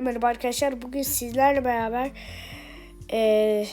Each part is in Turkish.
Merhaba arkadaşlar. Bugün sizlerle beraber eee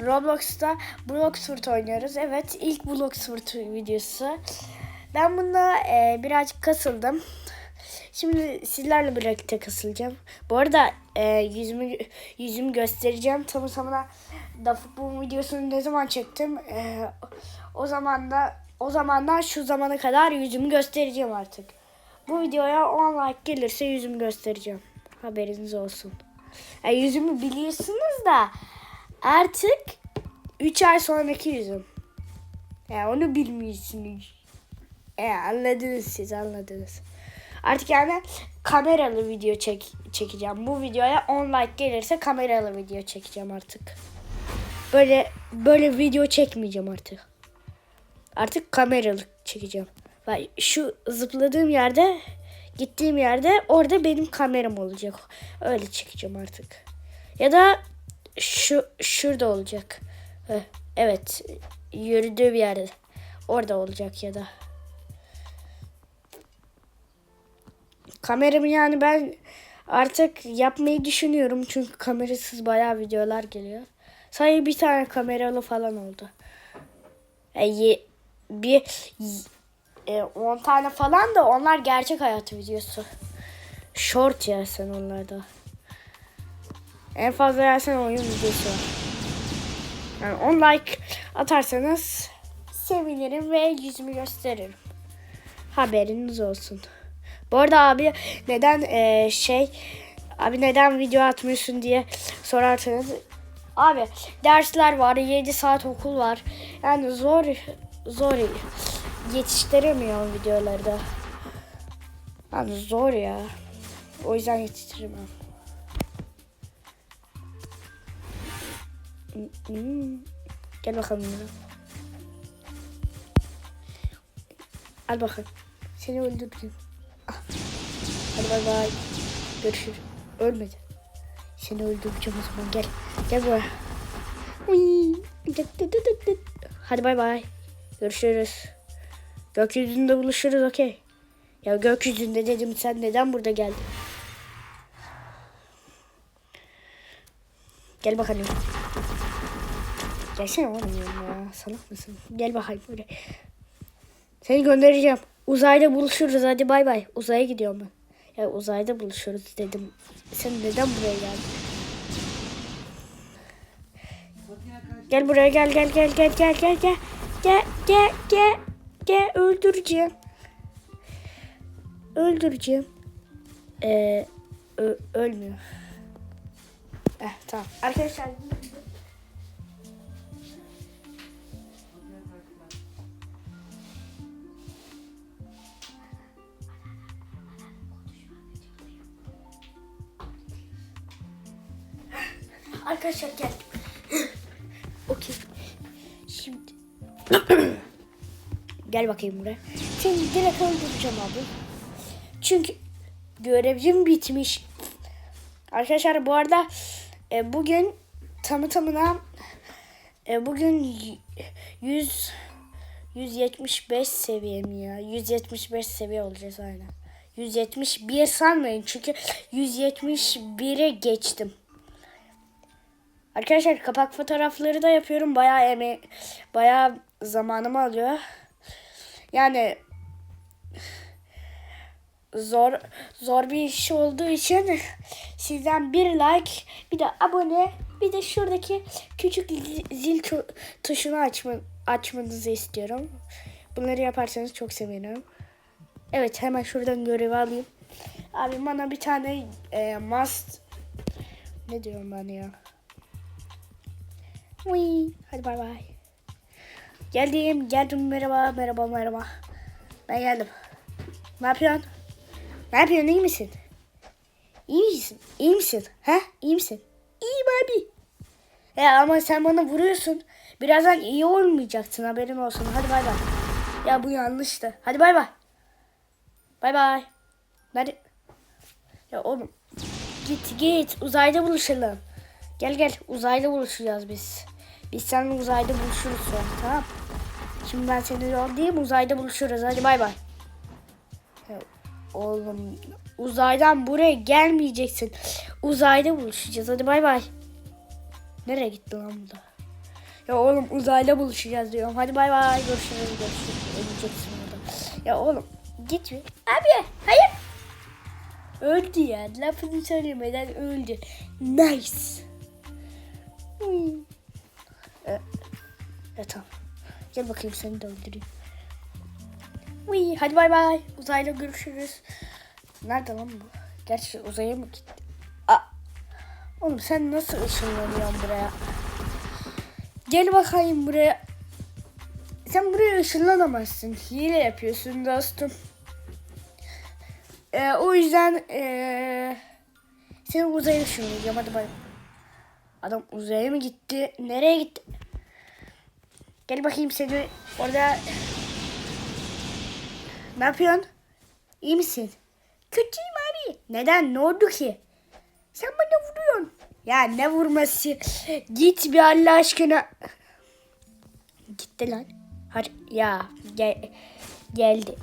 Roblox'ta Bloxfort oynuyoruz. Evet ilk Bloxfort videosu. Ben bunda eee, birazcık kasıldım. Şimdi sizlerle birlikte kasılacağım. Bu arada eee, yüzümü yüzümü göstereceğim. Tam tamına da bu videosunu ne zaman çektim? Eee, o zaman da o zamandan şu zamana kadar yüzümü göstereceğim artık. Bu videoya 10 like gelirse yüzümü göstereceğim. Haberiniz olsun. Yani yüzümü biliyorsunuz da artık 3 ay sonraki yüzüm. Yani onu bilmiyorsunuz. E, anladınız siz anladınız. Artık yani kameralı video çek çekeceğim. Bu videoya 10 like gelirse kameralı video çekeceğim artık. Böyle böyle video çekmeyeceğim artık. Artık kameralı çekeceğim. Bak şu zıpladığım yerde gittiğim yerde orada benim kameram olacak. Öyle çekeceğim artık. Ya da şu şurada olacak. Evet. Yürüdüğü bir yerde. Orada olacak ya da. Kameramı yani ben artık yapmayı düşünüyorum. Çünkü kamerasız bayağı videolar geliyor. Sadece bir tane kameralı falan oldu. E, ye- bir e, 10 tane falan da onlar gerçek hayat videosu. Short yersen onlarda. En fazla yersen oyun videosu var. Yani 10 like atarsanız sevinirim ve yüzümü gösteririm. Haberiniz olsun. Bu arada abi neden e, şey abi neden video atmıyorsun diye sorarsanız abi dersler var 7 saat okul var yani zor zor yetiştiremiyorum videoları da. Yani zor ya. O yüzden yetiştiremem. Hmm. Gel bakalım buraya. Al bakalım. Seni öldüreceğim. Ah. Hadi bay bay. Görüşürüz. Ölmedi. Seni öldüreceğim o zaman. Gel. Gel buraya. Hadi bay bay. Görüşürüz. Gökyüzünde buluşuruz okey. Ya gökyüzünde dedim sen neden burada geldin? Gel bakalım. Gelsene oğlum ya. Salak mısın? Gel bakayım buraya. Seni göndereceğim. Uzayda buluşuruz hadi bay bay. Uzaya gidiyorum ben. Ya uzayda buluşuruz dedim. Sen neden buraya geldin? Gel buraya gel gel gel gel gel gel gel. Gel gel gel. Gel öldüreceğim. Öldüreceğim. Ee, ölmüyor. Eh tamam. Arkadaşlar Arkadaşlar geldim. Gel bakayım buraya. Seni direkt öldüreceğim abi. Çünkü görevim bitmiş. Arkadaşlar bu arada e, bugün tamı tamına e, bugün y- 100 175 seviyem ya. 175 seviye olacağız aynen. 171 sanmayın çünkü 171'e geçtim. Arkadaşlar kapak fotoğrafları da yapıyorum. Bayağı eme bayağı zamanımı alıyor. Yani zor zor bir iş olduğu için sizden bir like, bir de abone, bir de şuradaki küçük zil- zil tu- tuşunu açma, açmanızı istiyorum. Bunları yaparsanız çok sevinirim. Evet hemen şuradan görevi alayım. Abi bana bir tane e, must ne diyorum ben ya? Uy, hadi bay bay. Geldim, geldim merhaba, merhaba, merhaba. Ben geldim. Ne yapıyorsun? Ne yapıyorsun, iyi misin? İyi misin? İyi misin? Ha? İyi misin? İyiyim abi. Ya ama sen bana vuruyorsun. Birazdan iyi olmayacaksın haberin olsun. Hadi bay bay. Ya bu yanlıştı. Hadi bay bay. Bay bay. Nerede? Ya oğlum. Git git. Uzayda buluşalım. Gel gel. Uzayda buluşacağız biz. Biz seninle uzayda buluşuruz sonra tamam Şimdi ben seni yollayayım uzayda buluşuruz. Hadi bay bay. Oğlum uzaydan buraya gelmeyeceksin. Uzayda buluşacağız. Hadi bay bay. Nereye gitti lan bu da? Ya oğlum uzayda buluşacağız diyorum. Hadi bay bay. Görüşürüz. Görüşürüz. Öleceksin burada. Ya oğlum gitme. Abi hayır. Öldü ya. Lafını söylemeden öldü. Nice. Hmm. E, e, tamam. Gel bakayım seni de öldüreyim. Uy, hadi bay bay. Uzayla görüşürüz. Nerede lan bu? Gerçi uzaya mı gitti? Aa, oğlum sen nasıl ışınlanıyorsun buraya? Gel bakayım buraya. Sen buraya ışınlanamazsın. Hile yapıyorsun dostum. Ee, o yüzden ee, seni uzaya ışınlayacağım. Hadi bay. Adam uzaya mı gitti? Nereye gitti? Gel bakayım seni orada ne yapıyorsun? İyi misin? Kötüyüm abi. Neden? Ne oldu ki? Sen bana vuruyorsun. Ya ne vurması? Git bir Allah aşkına. Gitti lan. Hadi ya gel, geldi.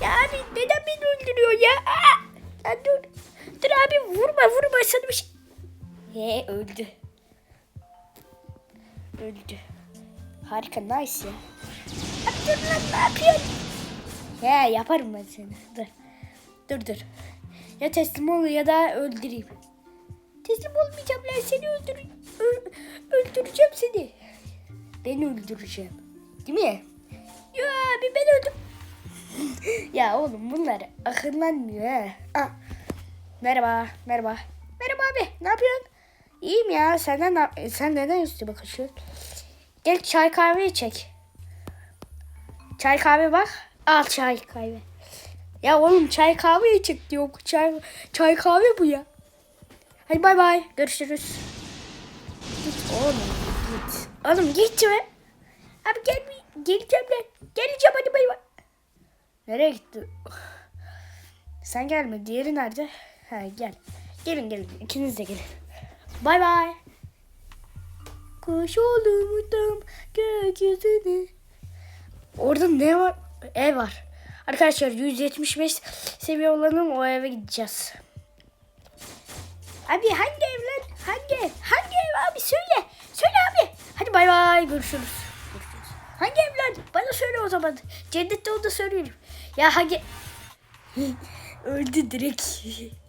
Ya abi neden beni öldürüyor ya? Aa! Lan dur. Dur abi vurma vurma sana bir şey. He öldü. Öldü. Harika nice ya. Dur lan ne yapıyorsun? He yaparım ben seni. Dur. Dur dur. Ya teslim ol ya da öldüreyim. Teslim olmayacağım lan seni öldür ö- öldüreceğim seni. Ben öldüreceğim. Değil mi? Ya abi ben öldüm. ya oğlum bunlar akıllanmıyor ha. Ah. Merhaba, merhaba. Merhaba abi, ne yapıyorsun? İyiyim ya, senden sen neden üstüme kaçıyorsun? Gel çay kahve çek. Çay kahve bak. Al çay kahve. Ya oğlum çay kahve içecek diyor. Çay, çay kahve bu ya. Hadi bay bay. Görüşürüz. Git oğlum git. Oğlum gitme. Abi gel geleceğim lan. Geleceğim hadi bay bay. Nereye gitti? Sen gelme. Diğeri nerede? Ha gel. Gelin gelin. İkiniz de gelin. Bay bay. Kuş oldum gökyüzüne. Orada ne var? Ev var. Arkadaşlar 175 seviye olanın o eve gideceğiz. Abi hangi ev lan? Hangi ev? Hangi ev abi söyle. Söyle abi. Hadi bay bay görüşürüz. Görüşürüz. Hangi ev lan? Bana söyle o zaman. Cennette onu da söyleyelim. Ya hangi... Öldü direkt.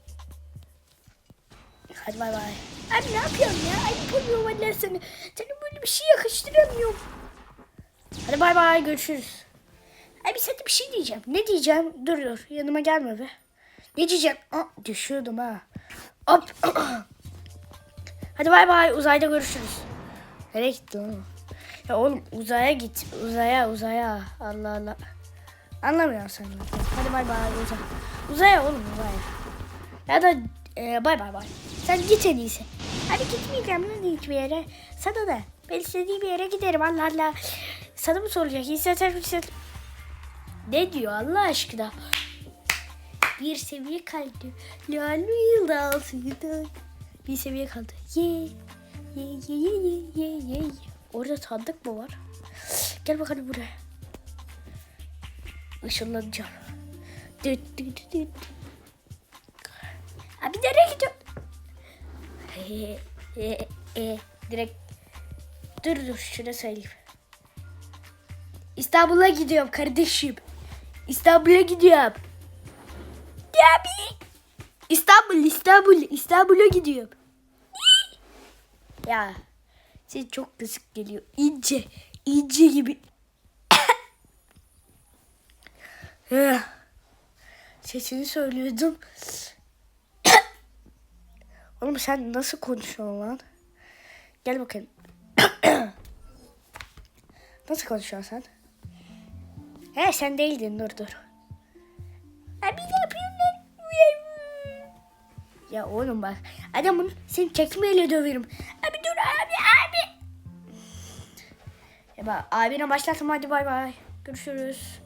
Hadi bay bay. Abi ne yapıyorsun ya? Ayıp oluyor vallahi seni. Seni böyle bir şey yakıştıramıyorum. Hadi bay bay görüşürüz. Abi sana bir şey diyeceğim. Ne diyeceğim? Dur dur yanıma gelme be. Ne diyeceğim? Aa, düşüyordum ha. Hop. Hadi bay bay uzayda görüşürüz. Nereye gitti lan? Ya oğlum uzaya git. Uzaya uzaya. Allah Allah. Anlamıyorum sen. Hadi bay bay uzay. Uzaya oğlum uzaya. Ya da e, bay bay bay. Sen git en iyisi. Hadi gitmeyeceğim lan hiçbir yere. Sana da. Ben istediğim bir yere giderim Allah Allah. Sana mı soracak? İstersen sen... Ne diyor Allah aşkına? Bir seviye kaldı. Lalu yılda altıydı. Bir seviye kaldı. Ye. Ye ye ye ye ye ye. Orada sandık mı var? Gel bakalım buraya. Işınlanacağım. Düt düt düt. Abi nereye gidiyorsun? Direkt dur dur şuna söyleyeyim. İstanbul'a gidiyorum kardeşim. İstanbul'a gidiyorum. Abi. İstanbul, İstanbul, İstanbul'a gidiyorum. ya sen çok kısık geliyor. İnce, ince gibi. Sesini söylüyordum. Oğlum sen nasıl konuşuyorsun lan? Gel bakayım. nasıl konuşuyorsun sen? He sen değildin dur dur. Abi ne yapıyorsun? Ya oğlum bak adamın seni çekmeyle döverim. Abi dur abi abi. Ya bak abine başlattım hadi bay bay. Görüşürüz.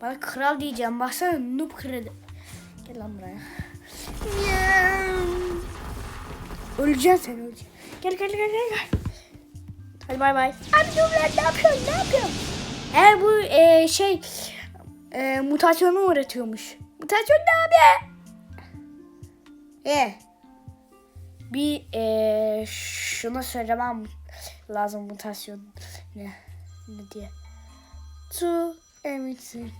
Bana kral diyeceğim. Baksana noob kralı. Gel lan buraya. Ya. Öleceksin sen öleceksin. Gel gel gel gel. gel. Hadi bay bay. Abi dur lan ne yapıyorsun ne yapıyorsun? He bu e, şey e, mutasyona uğratıyormuş. Mutasyon ne abi? E. Bir e, şuna söylemem lazım mutasyon ne, ne diye. Su emitsin.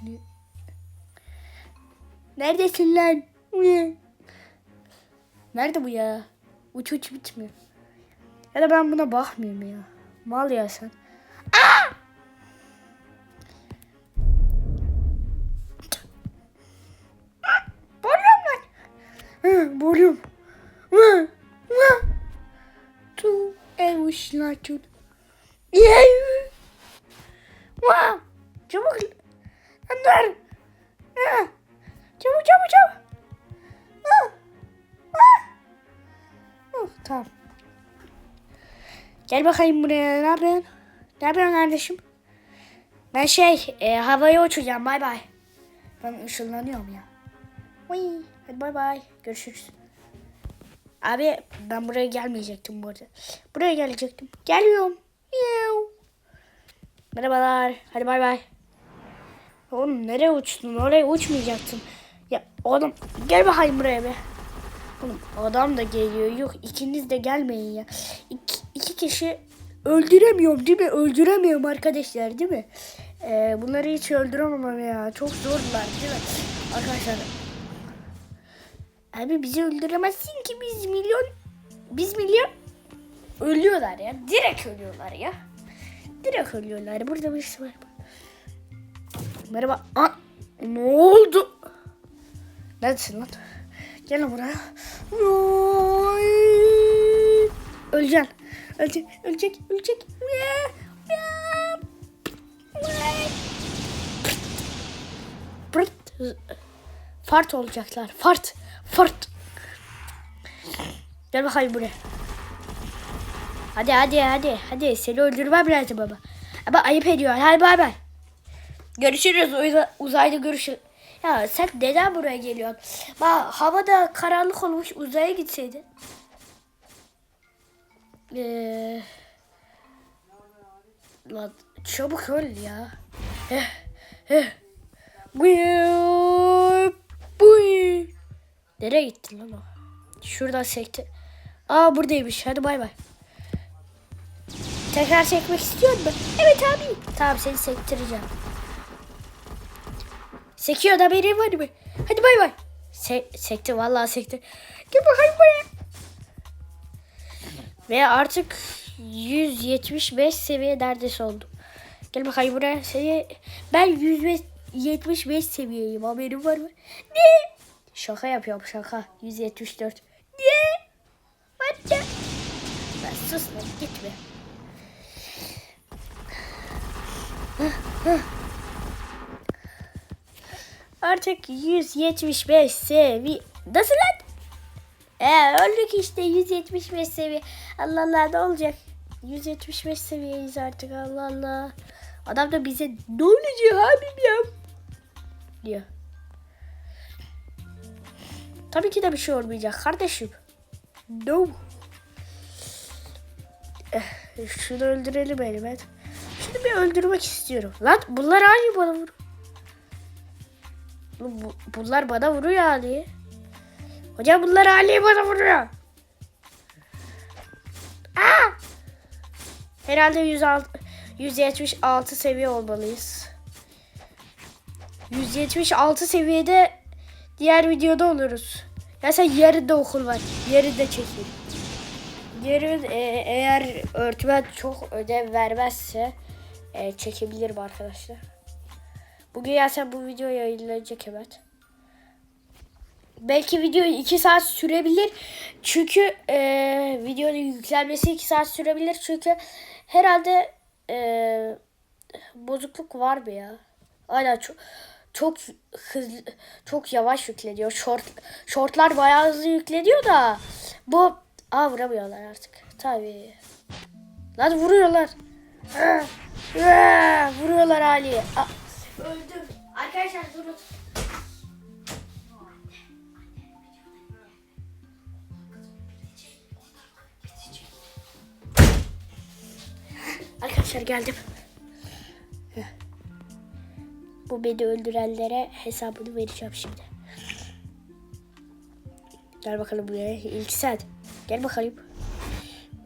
Neredesin lan? Ne? Nerede bu ya? Uç uç bitmiyor. Ya da ben buna bakmayayım ya. Mal ya sen. Aa! Boruyorum lan. Hı, boruyorum. Hı, hı. Tu evuşlar tut. Yeee. Çabuk. Dur. Çabuk çabuk çabuk. Tamam. Gel bakayım buraya. Ne yapıyorsun? Ne yapıyorsun kardeşim? Ben şey e, havaya uçacağım. Bay bay. Ben ışınlanıyorum ya. Uy, hadi bay bay. Görüşürüz. Abi ben buraya gelmeyecektim bu arada. Buraya gelecektim. Geliyorum. Miau. Merhabalar. Hadi bay bay. Oğlum nereye uçtun? Oraya uçmayacaktın. Ya oğlum gel bakayım buraya be. Oğlum adam da geliyor. Yok ikiniz de gelmeyin ya. İki, iki kişi öldüremiyorum değil mi? Öldüremiyorum arkadaşlar değil mi? Ee, bunları hiç öldüremem ya. Çok zorlar değil mi? Arkadaşlar. Abi bizi öldüremezsin ki biz milyon biz milyon ölüyorlar ya. Direkt ölüyorlar ya. Direkt ölüyorlar. Burada birisi var. Merhaba. Aa, ne oldu? Neredesin lan? Gel buraya. Öleceksin. Ölecek, ölecek, ölecek. Fart olacaklar. Fart. Fart. Gel bakayım buraya. Hadi hadi hadi. Hadi seni öldürmem lazım baba. Ama ayıp ediyor. Hadi bay bay. Görüşürüz uzayda görüşürüz. Ya sen neden buraya geliyorsun? Bak havada karanlık olmuş uzaya gitseydin. Ee, lan çabuk öl ya. Eh, eh. Buyur. Nereye gittin lan o? Şuradan sekti. Aa buradaymış. Hadi bay bay. Tekrar çekmek istiyor musun? Evet abi. Tamam seni sektireceğim. Sekiyor da haberi var mı? Hadi bay bay. Se sekti vallahi sekti. Gel bakayım buraya. Ve artık 175 seviye neredeyse oldum. Gel bakayım buraya. Seni ben 175 seviyeyim. Haberin var mı? Ne? Şaka yapıyorum şaka. 174. Ne? What the? Lan sus lan gitme. Artık 175 seviye. Nasıl lan? Ee, öldük işte 175 seviye. Allah Allah ne olacak? 175 seviyeyiz artık Allah Allah. Adam da bize ne olacak abim ya? Diyor. Tabii ki de bir şey olmayacak kardeşim. No. Eh, Şunu öldürelim elbet. Şunu bir öldürmek istiyorum. Lan bunlar hangi bana vuruyor? Bu- bunlar bana vuruyor Ali. Hocam bunlar Ali bana vuruyor. Aa! Herhalde 106, 176 seviye olmalıyız. 176 seviyede diğer videoda oluruz. Ya sen yarın da okul var. Yarın da çekeyim. Yarın e, eğer öğretmen çok ödev vermezse e, çekebilirim arkadaşlar. Bugün ya sen bu video yayınlanacak evet. Belki video 2 saat sürebilir. Çünkü e, videonun yüklenmesi 2 saat sürebilir. Çünkü herhalde e, bozukluk var mı ya? Aynen çok çok hızlı çok yavaş yükleniyor. Short shortlar bayağı hızlı yükleniyor da bu aa vuramıyorlar artık. Tabii. Lan vuruyorlar. Vuruyorlar Ali. Ah, Öldüm. Arkadaşlar durun. Arkadaşlar geldim. Bu beni öldürenlere hesabını vereceğim şimdi. Gel bakalım buraya. İlk sen. Gel bakalım.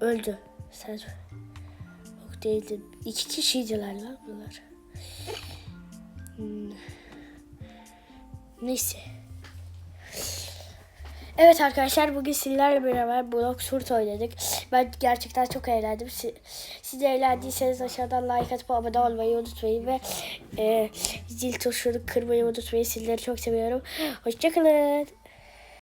Öldü. Sen. Yok değildin. İki kişiydiler lan bunlar. Hmm. Neyse. Evet arkadaşlar bugün sizlerle beraber Bloxfurt oynadık. Ben gerçekten çok eğlendim. Si- Siz de eğlendiyseniz aşağıdan like atıp abone olmayı unutmayın ve e, zil tuşunu kırmayı unutmayın. Sizleri çok seviyorum. Hoşçakalın.